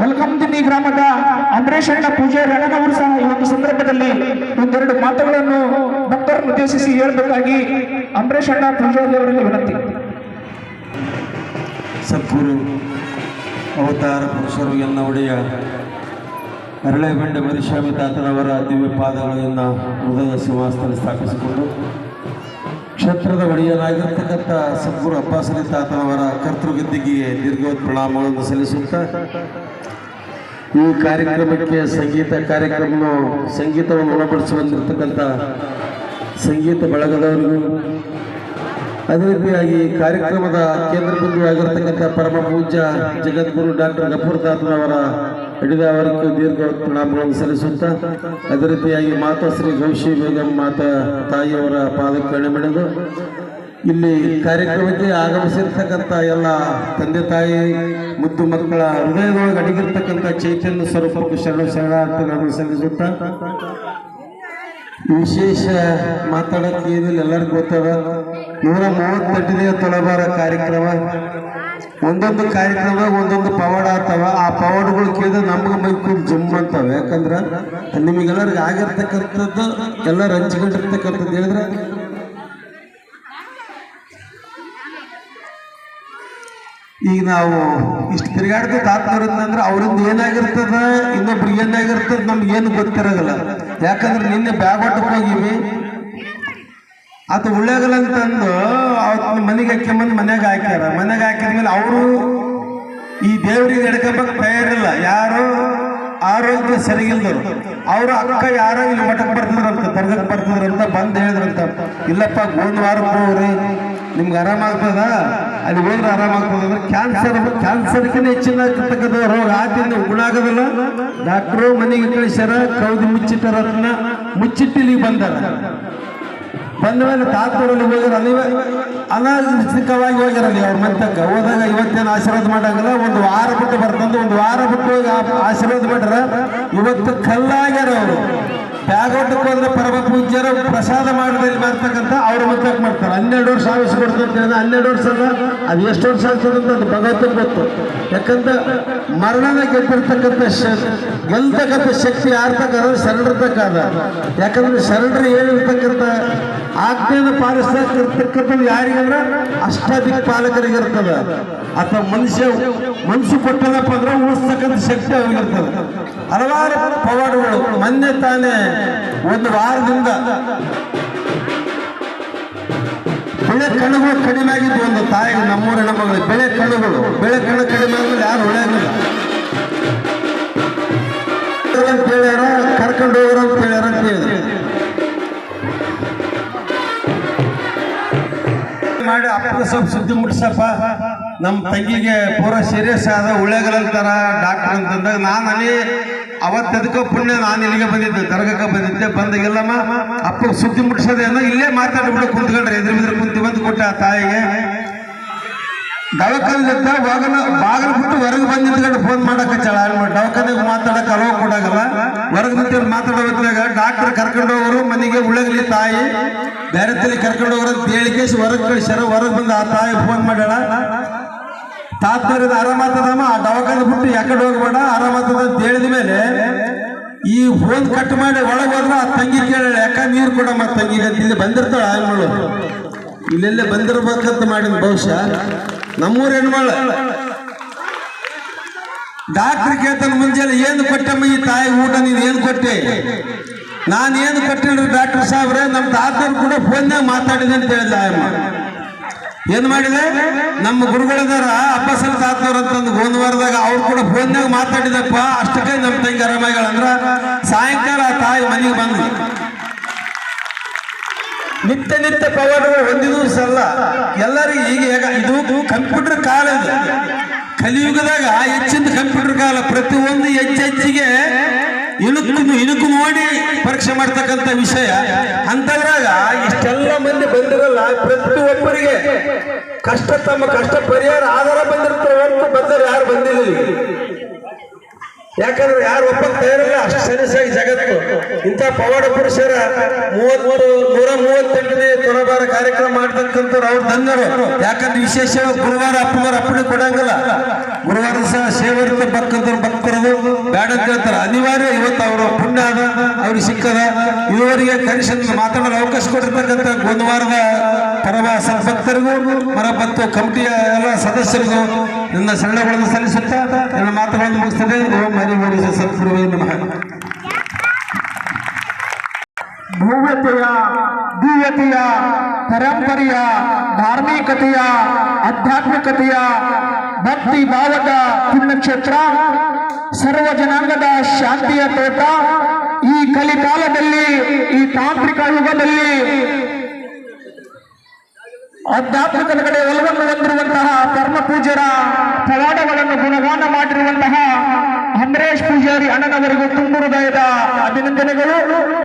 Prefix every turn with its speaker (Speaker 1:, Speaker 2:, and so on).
Speaker 1: ವಲ್ಕಂದಿನಿ ಗ್ರಾಮದ ಅಂಬರೇಶಣ್ಣ ಪೂಜೆ ಅಣ್ಣನವರು ಸಹ ಈ ಒಂದು ಸಂದರ್ಭದಲ್ಲಿ ಒಂದೆರಡು ಮಾತುಗಳನ್ನು ಭಕ್ತರನ್ನು ಉದ್ದೇಶಿಸಿ ಹೇಳಬೇಕಾಗಿ ಅಂಬರೇಶಣ್ಣ ಪೂಜಾರಿ ವಿನಂತಿ.
Speaker 2: ಸದ್ಗುರು, ಅವತಾರ ಪುರುಷರು ಎನ್ನ ಒಡೆಯ ಅರಳೆಬೆಂಡ ಮರಿಸ್ವಾಮಿ ತಾತನವರ ದಿವ್ಯ ಪಾದಗಳನ್ನು ಹೃದಯ ಸಿಂಹಾಸನ ಸ್ಥಾಪಿಸಿಕೊಂಡು ಕ್ಷೇತ್ರದ ಒಡೆಯರಾಗಿರ್ತಕ್ಕಂಥ ಸದ್ಗುರು ಅಬ್ಬಾಸರಿ ತಾತನವರ ಕರ್ತೃಗದ್ದಿಗೆ ದೀರ್ಘವತ್ ಪ್ರಣಾಮಗಳನ್ನು ಸಲ್ಲಿಸುತ್ತಾ ಈ ಕಾರ್ಯಕ್ರಮಕ್ಕೆ ಸಂಗೀತ ಕಾರ್ಯಕ್ರಮವನ್ನು, ಸಂಗೀತವನ್ನು ಒಳಪಡಿಸುವಂತಿರ್ತಕ್ಕಂಥ ಸಂಗೀತ ಬಳಗದವರಿಗೂ, ಅದೇ ರೀತಿಯಾಗಿ ಕಾರ್ಯಕ್ರಮದ ಕೇಂದ್ರ ಬಿಂದು ಆಗಿರತಕ್ಕಂಥ ಪರಮ ಪೂಜ್ಯ ಜಗದ್ಗುರು ಡಾಕ್ಟರ್ ಗಫೂರ್ ತಾತನವರ ಹಿಡಿದವರಿಗೂ ದೀರ್ಘ ಪ್ರಣಾಮಗಳನ್ನು ಸಲ್ಲಿಸುತ್ತ, ಅದೇ ರೀತಿಯಾಗಿ ಮಾತಾ ಶ್ರೀ ಗೌಶಿ ಬೇಗಂ ಮಾತಾ ತಾಯಿಯವರ ಪಾದಕ್ಕೆ ಮೆಳೆದು ಇಲ್ಲಿ ಕಾರ್ಯಕ್ರಮಕ್ಕೆ ಆಗಮಿಸಿರ್ತಕ್ಕಂಥ ಎಲ್ಲ ತಂದೆ ತಾಯಿ, ಮುದ್ದು ಮಕ್ಕಳ ಹೃದಯದೊಳಗೆ ಅಡಗಿರ್ತಕ್ಕಂಥ ಚೈತನ್ಯ ಸ್ವರೂಪಕ್ಕೂ ಶರಣ ಶರಣಾರ್ಥಗಳನ್ನು ಸಲ್ಲಿಸುತ್ತ ವಿಶೇಷ ಮಾತಾಡೋಕೆ ಏನಿಲ್ಲ, ಎಲ್ಲರಿಗೂ ಗೊತ್ತದ. ನೂರ ಮೂವತ್ತೆಂಟನೇ ತೊಳಬಾರ ಕಾರ್ಯಕ್ರಮ. ಒಂದೊಂದು ಕಾರ್ಯಕ್ರಮ, ಒಂದೊಂದು ಪವಾಡ ಆಗ್ತಾವ. ಆ ಪವಾಡಗಳು ಕೇಳಿದ್ರೆ ನಮ್ಗೆ ಮೈಕು ಜಮ್ ಅಂತಾವೆ. ಯಾಕಂದ್ರೆ ನಿಮಗೆಲ್ಲರಿಗೆ ಆಗಿರ್ತಕ್ಕಂಥದ್ದು, ಎಲ್ಲ ಹಂಚ್ಕೊಂಡಿರ್ತಕ್ಕಂಥದ್ದು ಹೇಳಿದ್ರೆ ಈಗ ನಾವು ಇಷ್ಟು ತಿರುಗಾಡ್ದು ತಾತ್ಪರ್ಯಂದ್ರೆ ಅವರಿಂದ ಏನಾಗಿರ್ತದ, ಇನ್ನೊಬ್ರಿಗೆ ಏನಾಗಿರ್ತದ ನಮ್ಗೆ ಏನು ಗೊತ್ತಿರೋದಿಲ್ಲ ಯಾಕಂದ್ರೆ ನಿನ್ನೆ ಬ್ಯಾಗ್ ಹೋಗಿವಿ. ಆತ ಉಳ್ಳಾಗಲಂತಂದು ಅವತ್ತು ಮನೆಗೆ ಹಾಕ್ಯಂಬಂದು ಮನೆಗೆ ಹಾಕ್ಯಾರ. ಮನೆಗೆ ಹಾಕಿದ್ಮೇಲೆ ಅವರು ಈ ದೇವರಿಗೆ ಎಡ್ಕೊಂಬಕ್ ತಯಾರಿಲ್ಲ ಯಾರು? ಆರೋಗ್ಯ ಸರಿಗಿಲ್ದರು ಅವರು ಅಕ್ಕ ಯಾರೋ ಇಲ್ಲಿ ಮಠಕ್ಕೆ ಬರ್ತಿದ್ರಂತ ದರ್ಗಕ್ಕೆ ಬರ್ತಿದ್ರಂತ ಬಂದು ಹೇಳಿದ್ರಂತ. ಇಲ್ಲಪ್ಪ, ಒಂದು ವಾರ ಹೋಗ್ರಿ. ನಿಮ್ಗೆ ಆರಾಮಾಗ್ತದ ಅಲ್ಲಿ ಹೋದ್ರೆ ಆರಾಮಾಗ್ತದ ಅಂದ್ರೆ ಕ್ಯಾನ್ಸರ್ ಕ್ಯಾನ್ಸರ್ಕಿಂತ ಹೆಚ್ಚಿನ ರೋಗ. ಆದ್ರಿಂದ ಗುಣ ಆಗೋದಿಲ್ಲ. ಡಾಕ್ಟ್ರು ಮನೆಗೆ ಕಳಿಸ್ಯಾರ, ಕೌದಿ ಮುಚ್ಚಿಟ್ಟಾರ ಅದನ್ನ ಮುಚ್ಚಿಟ್ಟು ಇಲ್ಲಿಗೆ ಬಂದಾರ. ಬಂದ ಮೇಲೆ ತಾತೂರಲ್ಲಿ ಹೋಗಿರ ನೀವೇ ಅನಾವಶ್ಯಕವಾಗಿ ಹೋಗ್ಯಾರ ನೀವು ಅವ್ರ ಮಂತಕ್ಕ ಹೋದಾಗ ಇವತ್ತೇನು ಆಶೀರ್ವಾದ ಮಾಡಂಗಿಲ್ಲ. ಒಂದು ವಾರ ಬಿಟ್ಟು ಬರ್ತಂದು ಒಂದು ವಾರ ಬಿಟ್ಟು ಹೋಗಿ ಆಶೀರ್ವಾದ ಮಾಡ್ರ ಇವತ್ತು ಕಲ್ಲಾಗ್ಯಾರ ಅವರು. ಬ್ಯಾಗೋಟಕ್ಕೆ ಹೋದ್ರೆ ಪರಮ ಪೂಜ್ಯರು ಪ್ರಸಾದ ಮಾಡದಲ್ಲಿ ಮಾಡ್ತಕ್ಕಂಥ ಅವ್ರ ಮಂತಕ್ಕೆ ಮಾಡ್ತಾರೆ. ಹನ್ನೆರಡು ವರ್ಷ ಆಯುಷ್ ಹೇಳಿದ್ರೆ ಹನ್ನೆರಡು ವರ್ಷ ಅಲ್ಲ, ಅದು ಎಷ್ಟು ವರ್ಷ ಆಗ್ತದಂತ ಅದು ಭಗವಂತನ ಗೊತ್ತು. ಯಾಕಂತ ಮರಣನ ಗೆದ್ದಿರ್ತಕ್ಕಂಥ ಗೆಲ್ತಕ್ಕಂಥ ಶಕ್ತಿ ಯಾರ್ತಕ್ಕಂಥ ಶರಣರ್ತಕ್ಕಂಥ ಯಾಕಂದ್ರೆ ಶರಣರು ಏನಿರ್ತಕ್ಕಂಥ ಆಜ್ಞೆಯನ್ನು ಪಾಲಿಸ್ತಕ್ಕಂಥದ್ದು ಯಾರಿಗಂದ್ರೆ ಅಷ್ಟಾಧಿಕ ಪಾಲಕರಿಗೆ ಇರ್ತದೆ. ಅಥವಾ ಮನುಷ್ಯ ಮನಸ್ಸು ಕೊಟ್ಟದಪ್ಪ ಅಂದ್ರೆ ಉಳಿಸ್ತಕ್ಕಂಥ ಶಕ್ತಿ ಅವ್ರಿಗಿರ್ತದೆ ಹಲವಾರು ಪವಾಡಗಳು, ಮೊನ್ನೆ ತಾನೇ ಒಂದು ವಾರದಿಂದ ಬೆಳೆ ಕಣ್ಣುಗಳು ಕಡಿಮೆ ಆಗಿದ್ದು ಒಂದು ತಾಯಿಗೆ ನಮ್ಮೂರ ಹೆಣ್ಮಗಳು ಬೆಳೆ ಕಣ್ಣುಗಳು ಬೆಳೆ ಕಣ್ಣು ಕಡಿಮೆ ಆದ್ಮೇಲೆ ಯಾರು ಹೇಳ್ಯಾರ, ಕರ್ಕೊಂಡು ಹೋಗ್ರ ಅಂತ ಹೇಳಿದ್ರು. ಮಾಡಿ ಅಪ್ಪ ಸ್ವಲ್ಪ ಸುದ್ದಿ ಮುಟ್ಸಪ್ಪ. ನಮ್ಮ ತಂಗಿಗೆ ಪೂರ ಸೀರಿಯಸ್ ಆದ ಉಳ್ಳೆಗಲ್ ಅಂತಾರ ಡಾಕ್ಟರ್ ಅಂತಂದಾಗ ನಾನು ಅಲ್ಲಿ ಅದಕ್ಕೆ ಪುಣ್ಯ ನಾನು ಇಲ್ಲಿಗೆ ಬಂದಿದ್ದೆ ದರ್ಗಕ್ಕೆ ಬಂದಿದ್ದೆ ಬಂದಾಗೆಲ್ಲಮ್ಮ ಅಪ್ಪ ಸುದ್ದಿ ಮುಟ್ಸೋದೇನೋ ಇಲ್ಲೇ ಮಾತಾಡ್ಬಿಟ್ಟು ಕುಂತ್ಕೊಂಡ್ರೆ ಎದುರು ಬಿದ್ರು ಕುಂತು ಬಂದು ಕೊಟ್ಟೆ ಆ ತಾಯಿಗೆ. ದವಾಖಾನಿಂದ ವಾಗನ ಬಾಗಿಲು ಬಿಟ್ಟು ಹೊರಗೆ ಬಂದು ನಿಂತ್ಕೊಂಡು ಫೋನ್ ಮಾಡಕ್ಕೆ ಚಳ ದವಾಖಾನೆಗೆ ಮಾತಾಡಕ್ಕೆ ಅಲೋ ಕೊಡಾಗಲ್ಲ. ಹೊರಗೆ ನಿಂತು ಮಾತಾಡೋ ಡಾಕ್ಟರ್ ಕರ್ಕೊಂಡು ಹೋಗೋರು ಮನೆಗೆ ಉಳ್ಳಗಲಿ ತಾಯಿ ಬೇರೆ ತಲೆ ಕರ್ಕೊಂಡು ಹೋಗೋರು ಅಂತ ಹೇಳಿ ಕೇಸಿ ಹೊರಗೆ ಕಳಿಸ್ಯಾರ ಹೊರಗೆ ಬಂದು ಆ ತಾಯಿ ಫೋನ್ ಮಾಡ್ಯಾಳ. ತಾತ್ಪರ್ಯದ ಆರಾಮಾತದಮ್ಮ ಆ ದವಾಖಾನೆ ಬಿಟ್ಟು ಯಾಕಡೆ ಹೋಗ್ಬೇಡ. ಆರಾಮಾತದ ಅಂತ ಹೇಳಿದ ಮೇಲೆ ಈ ಫೋನ್ ಕಟ್ ಮಾಡಿ ಒಳಗೆ ಹೋದ್ರೆ ಆ ತಂಗಿ ಕೇಳ ಯಾಕ ನೀರು ಕೊಡಮ್ಮ ತಂಗಿಗೆ ಅಂತ ಇಲ್ಲಿ ಬಂದಿರ್ತಾಳ ಆಯ್ಮಳು ಇಲ್ಲೆಲ್ಲೇ ಬಂದಿರ್ಬೇಕಂತ ಮಾಡಿದ ಬಹುಶಃ. ನಮ್ಮೂರ ಹೆಣ್ಮಳು. ಡಾಕ್ಟರ್ ಕೇಳ್ತಾನೆ ಮುಂಜಾನೆ, ಏನು ಕೊಟ್ಟಮ್ಮ ಈ ತಾಯಿ ಊಟ? ನೀನು ಏನು ಕೊಟ್ಟೆ? ನಾನು ಏನು ಕೊಟ್ಟಿಲ್ರಿ ಡಾಕ್ಟರ್ ಸಾಹೇಬ್ರೆ? ನಮ್ಮ ತಾತರು ಕೂಡ ಫೋನ್ನಾಗ ಮಾತಾಡಿದೆ ಅಂತ ಹೇಳಿದ ಆಯಮ್ಮ ಏನ್ ಮಾಡಿದೆ? ನಮ್ಮ ಗುರುಗಳದಾರ ಅಬ್ಬಸಲ್ ತಾತವ್ರ ಅಂತಂದು ಗೋಂದವಾರದಾಗ ಅವ್ರು ಕೂಡ ಫೋನ್ಯಾಗ ಮಾತಾಡಿದಪ್ಪ, ಅಷ್ಟಕ್ಕೆ ನಮ್ಮ ತಂಗಿ ಆರಾಮಾಗಳ ಅಂದ್ರ ಸಾಯಂಕಾಲ ಆ ತಾಯಿ ಮನೆಗೆ ಬಂದು ನಿತ್ಯ ನಿತ್ಯ ಪವಾಡಗಳು ಒಂದು ಸಲ್ಲ ಎಲ್ಲರಿಗೂ ಈಗ ಇದು ಕಂಪ್ಯೂಟರ್ ಕಾಲ ಕಲಿಯುಗದಾಗ ಹೆಚ್ಚಿನ ಕಂಪ್ಯೂಟರ್ ಕಾಲ ಪ್ರತಿಯೊಂದು ಹೆಚ್ಚೆಚ್ಚಿಗೆ ಇಣುಕು ಇಣುಕು ನೋಡಿ ಪರೀಕ್ಷೆ ಮಾಡ್ತಕ್ಕಂಥ ವಿಷಯ. ಅಂತದ್ರಾಗ ಇಷ್ಟೆಲ್ಲ ಮಂದಿ ಬಂದಿರಲ್ಲ, ಪ್ರತಿಯೊಬ್ಬರಿಗೆ ಕಷ್ಟ ತಮ್ಮ ಕಷ್ಟ ಪರಿಹಾರ ಆಧಾರ ಬಂದಿರ್ತಾರೆ ಹೊರತು ಬಂದರೆ ಯಾರು ಬಂದಿಲ್ಲ ಯಾಕಂದ್ರೆ ಯಾರು ಒಬ್ಬ ತಯಾರಿಲ್ಲ, ಅಷ್ಟು ಸರಿಸಾಗಿ ಜಗತ್ತು. ಇಂಥ ಪವಾಡ ಪುರುಷರ ಮೂವತ್ತು, ನೂರ ಮೂವತ್ತೆಂಟನೇ ತುಲಾಭಾರ ಕಾರ್ಯಕ್ರಮ ಮಾಡ್ತಕ್ಕಂಥವ್ರು ಅವ್ರು ಧನ್ಯರು ಯಾಕಂದ್ರೆ ವಿಶೇಷ ಗುರುವಾರ ಅಪ್ಪವಾರ ಅಪ್ಪಣೆ ಕೊಡಂಗಿಲ್ಲ. ಗುರುವಾರ ಸಹ ಸೇವರ್ತ ಭಕ್ತರು ಭಕ್ತರದು ಬೇಡ ಅಂತ ಅನಿವಾರ್ಯ ಇವತ್ತು ಅವರು ಪುಣ್ಯ ಅದ, ಅವ್ರಿಗೆ ಸಿಕ್ಕದ. ಇವರಿಗೆ ಕನಿಷ್ಠ ಮಾತಾಡಲು ಅವಕಾಶ ಕೊಟ್ಟಿರ್ತಕ್ಕಂಥ ಗುರುವಾರದ ಪರವ ಸದ್ಭಕ್ತರಿಗೂ ಮರಬತ್ತು ಕಮಿಟಿಯ ಎಲ್ಲ ಸದಸ್ಯರಿಗೂ ನನ್ನ ಸರಳಗಳನ್ನು ಸಲ್ಲಿಸುತ್ತಾ ನನ್ನ ಮಾತುಗಳನ್ನು ಮುಗಿಸ್ತದೆ ಓಂ ಹರಿ ಸದ್ಗುರುವೇ ನಮಃ.
Speaker 1: ದಿವ್ಯತೆಯ ಪರಂಪರೆಯ, ಧಾರ್ಮಿಕತೆಯ, ಆಧ್ಯಾತ್ಮಿಕತೆಯ ಭಕ್ತಿ ಭಾವದ ಪುಣ್ಯಕ್ಷೇತ್ರ, ಸರ್ವ ಜನಾಂಗದ ಶಾಂತಿಯ ತೋಟ. ಈ ಕಲಿಕಾಲದಲ್ಲಿ, ಈ ತಾಂತ್ರಿಕ ಯುಗದಲ್ಲಿ ಆಧ್ಯಾತ್ಮಿಕದ ಕಡೆ ಒಲವನ್ನು ಹೊಂದಿರುವಂತಹ ಪರಮ ಪೂಜರ ಪವಾಡಗಳನ್ನು ಗುಣಗಾನ ಮಾಡಿರುವಂತಹ ಅಮರೇಶ್ ಪೂಜಾರಿ ಅಣ್ಣನವರಿಗೂ ತುಂಬು ಹೃದಯದ ಅಭಿನಂದನೆಗಳು.